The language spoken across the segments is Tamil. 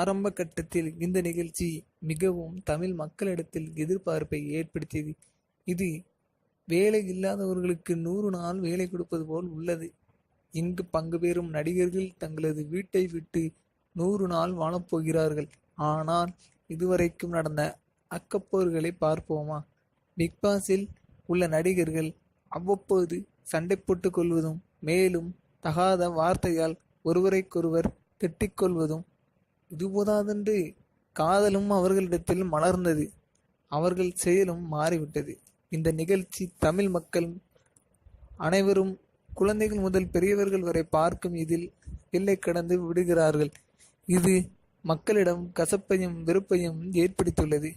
ஆரம்ப கட்டத்தில் இந்த நிகழ்ச்சி மிகவும் தமிழ் மக்களிடத்தில் எதிர்பார்ப்பை ஏற்படுத்தியது. இது வேலை இல்லாதவர்களுக்கு நூறு நாள் வேலை கொடுப்பது போல் உள்ளது. இங்கு பங்கு பெறும் நடிகர்கள் தங்களது வீட்டை விட்டு நூறு நாள் வாழப்போகிறார்கள் ஆனால் இதுவரைக்கும் நடந்த அக்கப்போர்களை பார்ப்போமா? பிக்பாஸில் உள்ள நடிகர்கள் அவ்வப்போது சண்டை போட்டுக் கொள்வதும் மேலும் தகாத வார்த்தையால் ஒருவரைக்கொருவர் திட்டிக்கொள்வதும் இது போதாதென்று காதலும் அவர்களிடத்தில் மலர்ந்தது. அவர்கள் செயலும் மாறிவிட்டது. இந்த நிகழ்ச்சி தமிழ் மக்கள் அனைவரும் குழந்தைகள் முதல் பெரியவர்கள் வரை பார்க்கும் இதில் எல்லை கடந்து விடுகிறார்கள். இது மக்களிடம் கசப்பையும் வெறுப்பையும் ஏற்படுத்தியுள்ளது.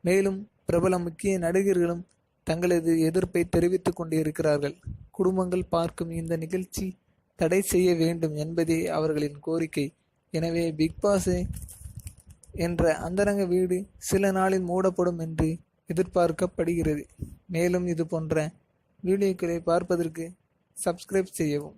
மேலும் பிரபல முக்கிய நடிகர்களும் தங்களது எதிர்ப்பை தெரிவித்துக் கொண்டிருக்கிறார்கள். குடும்பங்கள் பார்க்கும் இந்த நிகழ்ச்சி தடை செய்ய வேண்டும் என்பதே அவர்களின் கோரிக்கை. எனவே பிக் பாஸே என்ற அந்தரங்க வீடு சில நாளில் மூடப்படும் என்று எதிர்பார்க்கப்படுகிறது. மேலும் இது போன்ற வீடியோக்களை பார்ப்பதற்கு சப்ஸ்கிரைப் செய்யவும்.